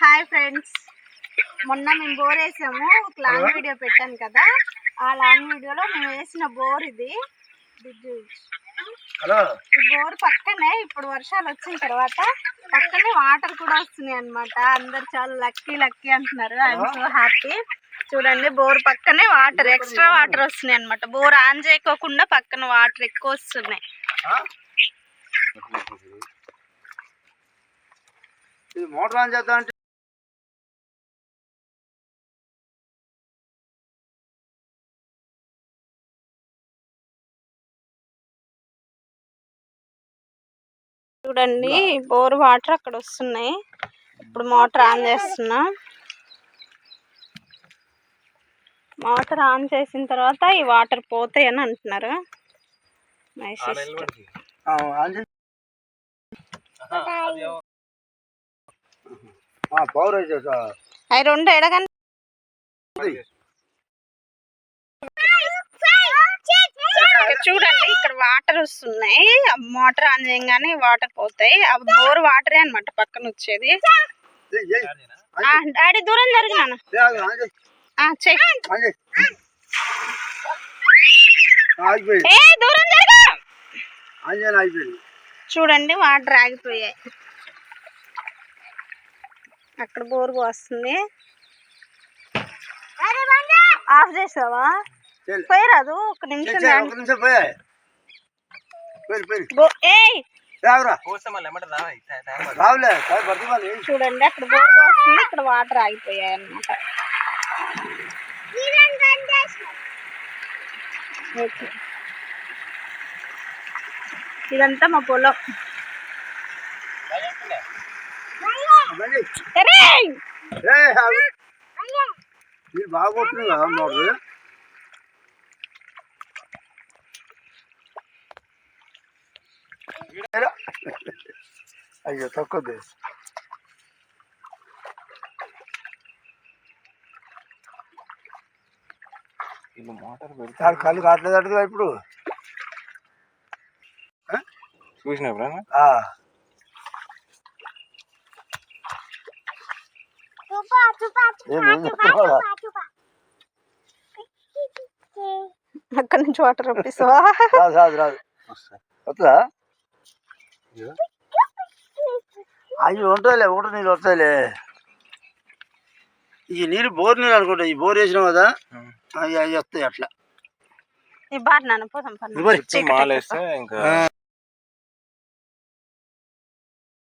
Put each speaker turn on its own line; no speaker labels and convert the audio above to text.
Hi friends మొన్న మేము bore వేసాము. ఒక లాంగ్ వీడియో పెట్టాను కదా. ఆ లాంగ్ వీడియోలో మేము వేసిన బోర్ ఇది. ఈ బోర్ పక్కనే ఇప్పుడు వర్షాలు వచ్చిన తర్వాత పక్కనే వాటర్ కూడా వస్తున్నాయి అన్నమాట. అందరు చాలా లక్కీ లక్కీ అంటున్నారు. ఐఎమ్ సో హ్యాపీ చూడండి బోర్ పక్కనే వాటర్ ఎక్స్ట్రా వాటర్ వస్తున్నాయి అన్నమాట. బోర్ ఆన్ చేయకోకుండా పక్కన వాటర్ ఎక్కువ వస్తున్నాయి.
ఇది మోటార్ ఆన్ చేద్దాం
చూడండి బోర్ వాటర్ అక్కడ వస్తున్నాయి ఇప్పుడు మోటార్ ఆన్ చేస్తున్నా. మోటార్ ఆన్ చేసిన తర్వాత ఈ వాటర్ పోతాయి అని అంటున్నారు. మై సిస్టర్ అవి రెండు ఎడగండి చూడండి ఇక్కడ వాటర్ వస్తున్నాయి. మోటార్ ఆన్ చేయగానే వాటర్ పోతాయి. అవి బోర్ వాటరే అన్నమాట పక్కన వచ్చేది డాడీ దూరం జరిగినాను
ఆన్ చేయి
చెయ్యి
ఆన్ చేయి. ఆగిపోయి
ఏ దూరం జరగా.
ఆన్ చేయని ఆగిపోయింది
చూడండి వాటర్ ఆగిపోయాయి. అక్కడ బోర్ వస్తుంది ఆఫ్ చేసావా. పోయరాదు ఒక నిమిషం చూడండి అక్కడ బోర్ వస్తుంది ఇక్కడ వాటర్ ఆగిపోయాయి అన్నమాట. ఇదంతా మా పొలం. ఎరేయ్!
బాగా కొడుతుంది కదా మోటార్ అయ్యో తక్కువ సార్ కళ్ళు కావట్లేదు అడుగుదా ఇప్పుడు చెప్తున్నావా?
అక్కడ నుంచి వాటర్ రప్పిస్తావా
రాదు రాదు రాదు వస్తుందా అవి ఉంటాయిలే ఊట నీళ్ళు వస్తాయిలే. ఈ నీళ్ళు బోర్ నీళ్ళు అనుకుంటా ఈ బోర్ వేసినాం కదా అవి అవి వస్తాయి అట్లా.
ఈ బార్ నాన్న పోదాం.